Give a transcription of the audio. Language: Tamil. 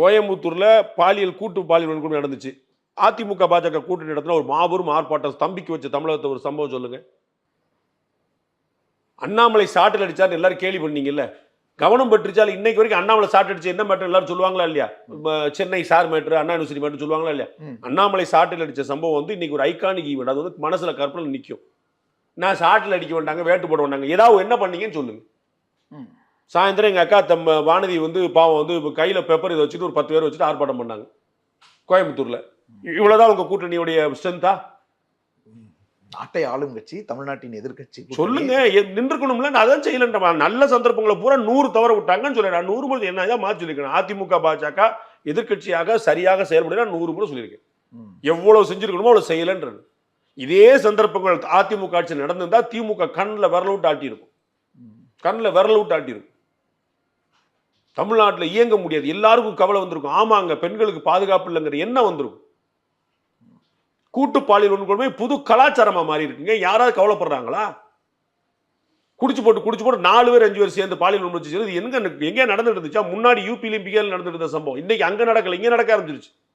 கோயம்புத்தூர்ல பாலியல் கூட்டு பாலியல் வன்கொடுமை நடந்துச்சு. அதிமுக பாஜக கூட்டணி நடத்தின ஒரு மாபெரும் ஆர்ப்பாட்டம் ஸ்தம்பிக்க வச்ச தமிழகத்தை ஒரு சம்பவம் சொல்லுங்க. அண்ணாமலை சாட்டில் அடிச்சாரு எல்லாரும் கேலி பண்ணீங்கல்ல. கவனம் பெற்றுச்சாலும் இன்னைக்கு வரைக்கும் அண்ணாமலை சாட் அடிச்சு என்ன மேட்டர் எல்லாரும் சொல்லுவாங்களா இல்லையா? Chennai sir matter Anna university matter சொல்லுவாங்களா இல்லையா. அண்ணாமலை சாட்டில் அடிச்ச சம்பவம் வந்து இன்னைக்கு ஒரு ஐகானிக் ஈவெண்ட் அது வந்து மனசுல கற்பனை நிற்கும் நான் சாட்டில் அடிக்க வேண்டாங்க வேட்டு போட வேண்டாங்க. ஏதாவது என்ன பண்ணீங்கன்னு சொல்லுங்க. சாயந்தரம் எங்கள் அக்கா தம்ம வானதி வந்து பாவம் வந்து கையில் பேப்பர் இதை வச்சுட்டு ஒரு பத்து பேர் வச்சுட்டு ஆர்ப்பாட்டம் பண்ணாங்க. கோயம்புத்தூரில். இவ்வளோதான் உங்கள் கூட்டணியுடைய ஸ்ட்ரென்த்தா நாட்டை ஆளும் கட்சி தமிழ்நாட்டின் எதிர்க்கட்சி கூட்டணி. சொல்லுங்க நின்றுக்கணும்ல நான் அதான் செய்யலன்ற நல்ல சந்தர்ப்பங்களை பூரா நூறு தவற விட்டாங்கன்னு சொல்லிடுறேன். நூறு முறை என்ன மாற்றி சொல்லியிருக்கேன். அதிமுக பாஜக எதிர்க்கட்சியாக சரியாக செயல்படுறா நூறு முறை சொல்லியிருக்கேன். எவ்வளவு செஞ்சிருக்கணுமோ அவ்வளவு செய்யலன்றது இதே சந்தர்ப்பங்கள் அதிமுக ஆட்சி நடந்திருந்தா திமுக கண்ணில் விரல விட்டு ஆட்டியிருக்கும். கண்ணில் விரல விட்டு ஆட்டியிருக்கும். தமிழ்நாட்டில் இயங்க முடியாது. எல்லாருக்கும் கவலை வந்திருக்கும். ஆமாங்க பெண்களுக்கு பாதுகாப்பு இல்லைங்கிற எண்ணம் வந்திருக்கும். கூட்டு பாலியல் வன்கொடுமை புது கலாச்சாரமாக மாறி இருக்குங்க யாராவது கவலைப்படுறாங்களா? குடிச்சு போட்டு குடிச்சு போட்டு நாலு பேர் அஞ்சு பேர் சேர்ந்து பாலியல் வன்முறை செய்யறது எங்க எங்கே நடந்துட்டு இருந்துச்சா? முன்னாடி யூபிலையும் பிகேல நடந்துட்டு இருந்த சம்பவம். இன்னைக்கு அங்கே நடக்கல இங்கே நடக்க ஆரம்பிச்சிருச்சு.